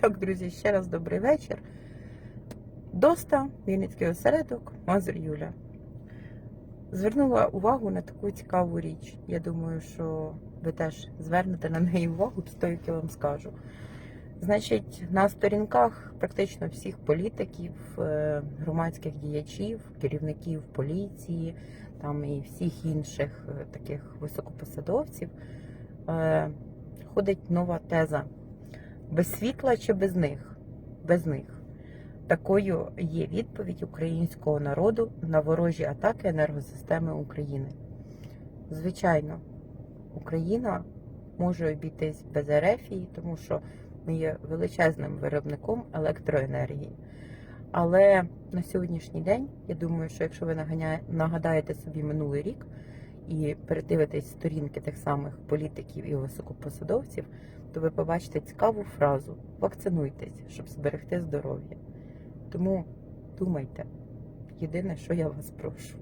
Так, друзі, ще раз добрий вечір. Доста, Вінницький осередок, Мазур Юля. Звернула увагу на таку цікаву річ. Я думаю, що ви теж звернете на неї увагу після того, як я вам скажу. Значить, на сторінках практично всіх політиків, е, громадських діячів, керівників поліції, там і всіх інших е, таких високопосадовців е, ходить нова теза. Без світла чи без них? Без них. Такою є відповідь українського народу на ворожі атаки енергосистеми України. Звичайно, Україна може обійтись без ерефії, тому що ми є величезним виробником електроенергії. Але на сьогоднішній день, я думаю, що якщо ви нагадаєте собі минулий рік і передивитесь сторінки тих самих політиків і високопосадовців, то ви побачите цікаву фразу вакцинуйтесь, щоб зберегти здоров'я. Тому думайте, єдине, що я вас прошу.